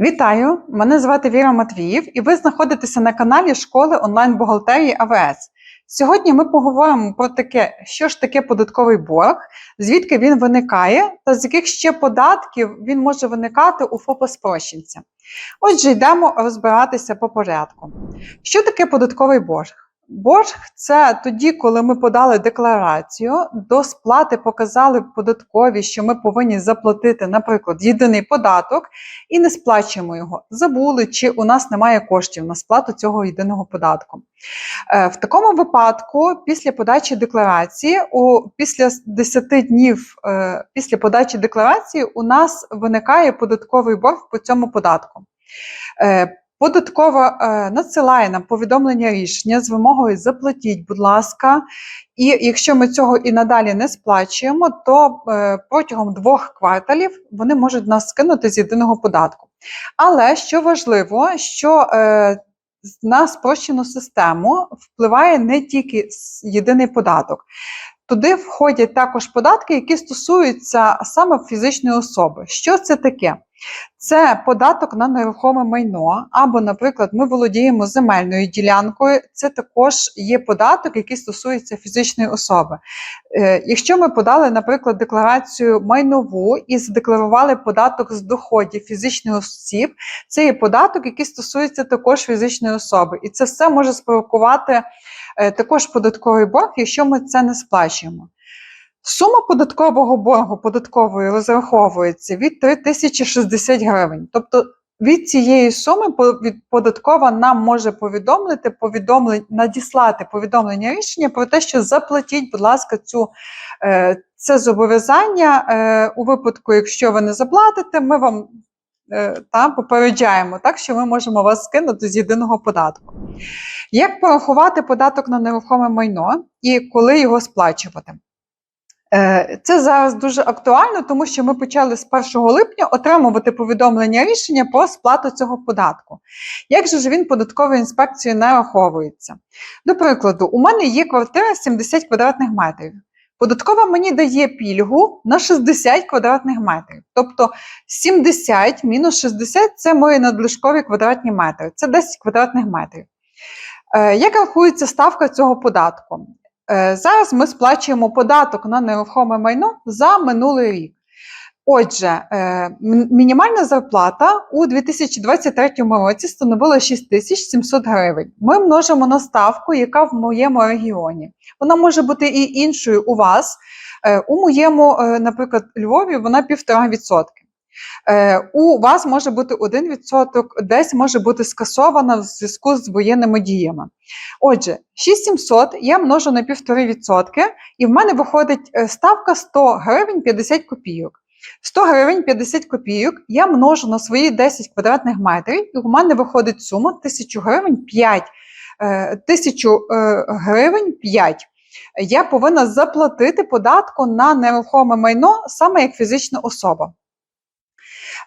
Вітаю! Мене звати Віра Матвіїв, і ви знаходитеся на каналі школи онлайн-бухгалтерії АВС. Сьогодні ми поговоримо про таке, що ж таке податковий борг, звідки він виникає, та з яких ще податків він може виникати у ФОПа спрощенця. Отже, йдемо розбиратися по порядку. Що таке податковий борг? Борг це тоді, коли ми подали декларацію, до сплати показали податкові, що ми повинні заплатити, наприклад, єдиний податок, і не сплачуємо його. Забули, чи у нас немає коштів на сплату цього єдиного податку. Е, В такому випадку, після подачі декларації, у після 10 днів е, після подачі декларації, у нас виникає податковий борг по цьому податку. Податкова е, надсилає нам повідомлення рішення з вимогою заплатіть, будь ласка. І якщо ми цього і надалі не сплачуємо, то е, протягом двох кварталів вони можуть нас скинути з єдиного податку. Але що важливо, що е, на спрощену систему впливає не тільки єдиний податок. Туди входять також податки, які стосуються саме фізичної особи. Що це таке? Це податок на нерухоме майно, або, наприклад, ми володіємо земельною ділянкою. Це також є податок, який стосується фізичної особи. Е, Якщо ми подали, наприклад, декларацію майнову і задекларували податок з доходів фізичних осіб, це є податок, який стосується також фізичної особи. І це все може спровокувати також податковий борг, якщо ми це не сплачуємо. Сума податкового боргу податкової розраховується від 3060 гривень. Тобто від цієї суми податкова нам може повідомити повідомлення, надіслати повідомлення рішення про те, що заплатіть, будь ласка, цю, е, це зобов'язання. Е, у випадку, якщо ви не заплатите, ми вам е, та, попереджаємо, так що ми можемо вас скинути з єдиного податку. Як порахувати податок на нерухоме майно і коли його сплачувати? Е, Це зараз дуже актуально, тому що ми почали з 1 липня отримувати повідомлення рішення про сплату цього податку. Як же ж він податковою інспекцією нараховується? До прикладу, у мене є квартира 70 квадратних метрів. Податкова мені дає пільгу на 60 квадратних метрів. Тобто 70 мінус 60 це мої надлишкові квадратні метри, це 10 квадратних метрів. Е, Як рахується ставка цього податку? Е, Зараз ми сплачуємо податок на нерухоме майно за минулий рік. Отже, е, мінімальна зарплата у 2023 році становила 6700 гривень. Ми множимо на ставку, яка в моєму регіоні. Вона може бути і іншою у вас. Е, У моєму, е, наприклад, Львові вона 1,5%. Е, У вас може бути 1%, десь може бути скасована в зв'язку з воєнними діями. Отже, 6700 я множу на 1,5%, і в мене виходить ставка 100 гривень 50 копійок. 100 гривень 50 копійок я множу на свої 10 квадратних метрів, і в мене виходить сума 1000 гривень 5. е, 1000 е, гривень 5. Я повинна заплатити податку на нерухоме майно саме як фізична особа.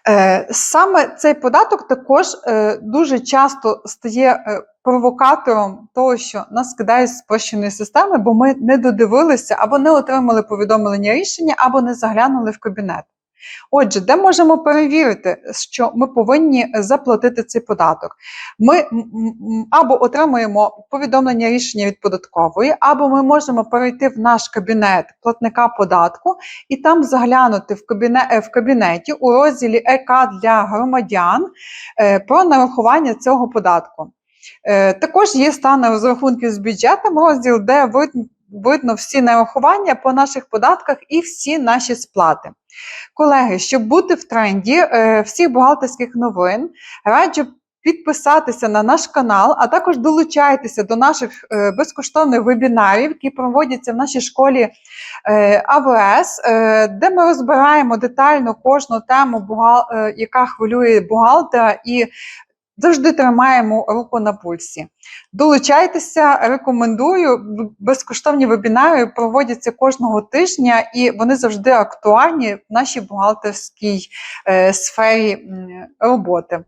Е, Саме цей податок також е, дуже часто стає е, провокатором того, що нас скидають з спрощеної системи, бо ми не додивилися або не отримали повідомлення рішення, або не заглянули в кабінет. Отже, де можемо перевірити, що ми повинні заплатити цей податок? Ми або отримуємо повідомлення рішення від податкової, або ми можемо перейти в наш кабінет платника податку і там заглянути в, кабіне, е, в кабінеті у розділі ЕК для громадян е, про нарахування цього податку. Е, Також є стан розрахунків з бюджетом, розділ, де видно, всі нарахування по наших податках і всі наші сплати. Колеги, щоб бути в тренді е, всіх бухгалтерських новин, раджу підписатися на наш канал, а також долучайтеся до наших е, безкоштовних вебінарів, які проводяться в нашій школі е, АВС, де ми розбираємо детально кожну тему, яка хвилює бухгалтера, і завжди тримаємо руку на пульсі. Долучайтеся, рекомендую. Безкоштовні вебінари проводяться кожного тижня, і вони завжди актуальні в нашій бухгалтерській е, сфері роботи.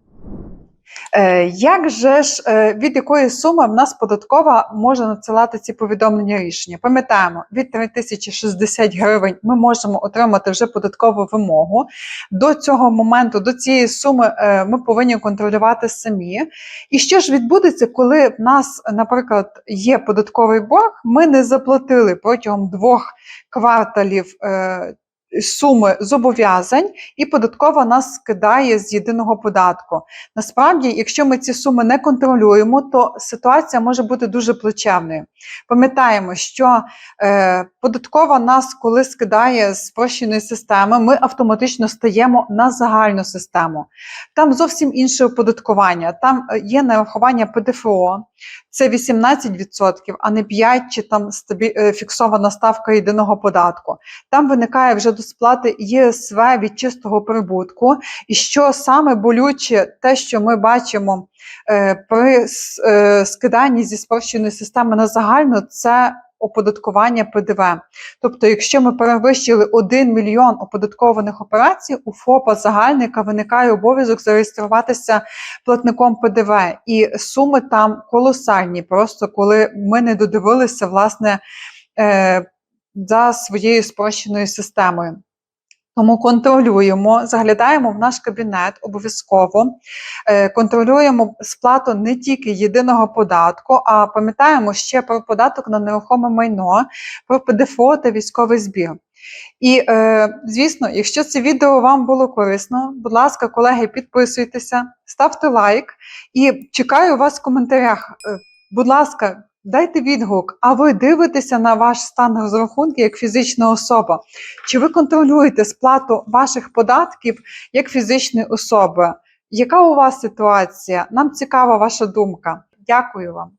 Е, Як же ж е, від якої суми в нас податкова може надсилати ці повідомлення рішення? Пам'ятаємо, від 3060 гривень ми можемо отримати вже податкову вимогу. До цього моменту, до цієї суми, е, ми повинні контролювати самі. І що ж відбудеться, коли в нас, наприклад, є податковий борг, ми не заплатили протягом двох кварталів. Суми зобов'язань, і податкова нас скидає з єдиного податку. Насправді, якщо ми ці суми не контролюємо, то ситуація може бути дуже плачевною. Пам'ятаємо, що е, податкова нас, коли скидає з спрощеної системи, ми автоматично стаємо на загальну систему. Там зовсім інше оподаткування. Там е, є нарахування ПДФО, це 18%, а не 5% чи там е, фіксована ставка єдиного податку. Там виникає вже до сплати ЄСВ від чистого прибутку. І що саме болюче, те, що ми бачимо е, при е, скиданні зі спрощеної системи на загальну, це оподаткування ПДВ. Тобто, якщо ми перевищили 1 мільйон оподаткованих операцій, у ФОПа загальника виникає обов'язок зареєструватися платником ПДВ. І суми там колосальні, просто коли ми не додивилися власне е, за своєю спрощеною системою. Тому контролюємо, заглядаємо в наш кабінет обов'язково, е, контролюємо сплату не тільки єдиного податку, а пам'ятаємо ще про податок на нерухоме майно, про ПДФО та військовий збір. І, е, звісно, якщо це відео вам було корисно, будь ласка, колеги, підписуйтеся, ставте лайк і чекаю вас в коментарях. Е, Будь ласка, дайте відгук, а ви дивитеся на ваш стан розрахунку як фізична особа? Чи ви контролюєте сплату ваших податків як фізичної особи? Яка у вас ситуація? Нам цікава ваша думка. Дякую вам.